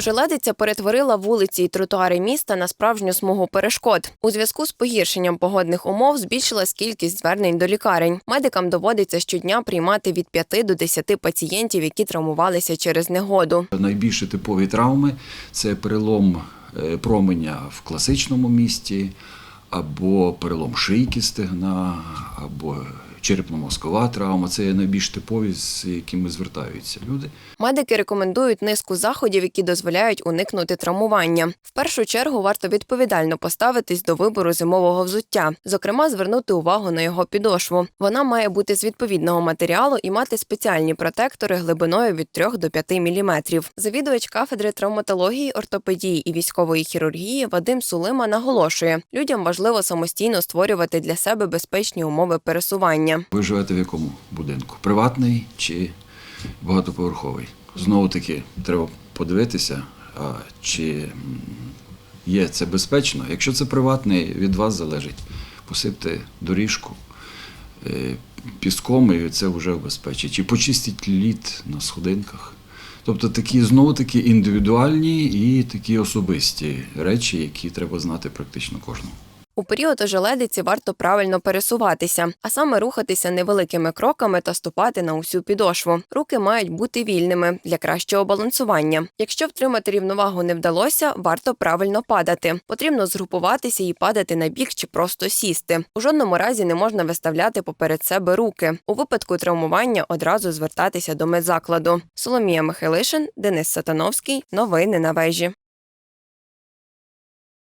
Ожеледиця перетворила вулиці й тротуари міста на справжню смугу перешкод. У зв'язку з погіршенням погодних умов збільшилась кількість звернень до лікарень. Медикам доводиться щодня приймати від 5 до 10 пацієнтів, які травмувалися через негоду. Найбільш типові травми це перелом е, променя в класичному місті, або перелом шийки стегна, або черепно-мозкова травма. Це є найбільш типові, з якими звертаються люди. Медики рекомендують низку заходів, які дозволяють уникнути травмування. В першу чергу варто відповідально поставитись до вибору зимового взуття, зокрема, звернути увагу на його підошву. Вона має бути з відповідного матеріалу і мати спеціальні протектори глибиною від 3 до 5 мм. Завідувач кафедри травматології, ортопедії і військової хірургії Вадим Сулима наголошує: людям важливо самостійно створювати для себе безпечні умови пересування. Ви живете в якому будинку? Приватний чи багатоповерховий? Знову таки, треба подивитися, чи є це безпечно. Якщо це приватний, від вас залежить. Посипте доріжку е, піском, і це вже убезпечить. Чи почистіть лід на сходинках. Тобто такі знову таки індивідуальні і такі особисті речі, які треба знати практично кожному. У період ожеледиці варто правильно пересуватися, а саме рухатися невеликими кроками та ступати на усю підошву. Руки мають бути вільними для кращого балансування. Якщо втримати рівновагу не вдалося, варто правильно падати. Потрібно згрупуватися і падати на бік чи просто сісти. У жодному разі не можна виставляти поперед себе руки. У випадку травмування одразу звертатися до медзакладу. Соломія Михайлишин, Денис Сатановський. Новини на вежі.